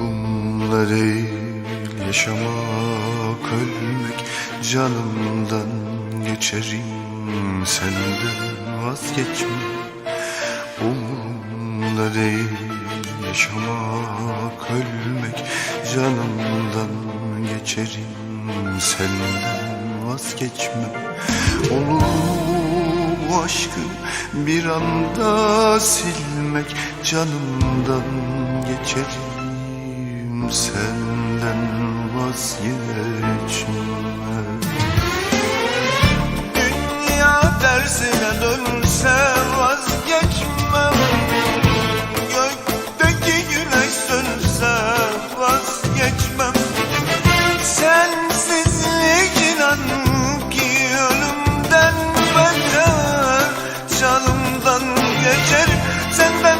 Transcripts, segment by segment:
Umurumda değil yaşamak ölmek Canımdan geçerim. Senden vazgeçme. Umurumda değil. Yaşamak ölmek Canımdan geçerim. Senden vazgeçme. Olur bu aşkı bir anda silmek Canımdan geçerim senden vazgeçme Dünya tersine dönse vazgeçmem. Gökteki güneş sönse vazgeçmem. Sensizlik inan ki ölümden beter Canımdan geçerim senden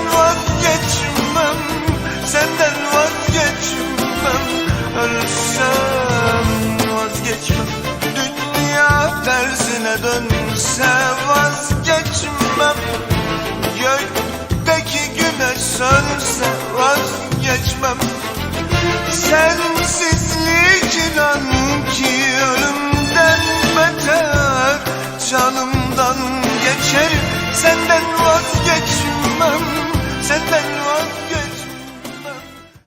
Ölsem vazgeçmem. Dünya tersine dönse vazgeçmem. Gökteki güneş sönse vazgeçmem. Sensizlik inan ki ölümden beter. Canımdan geçerim senden Senden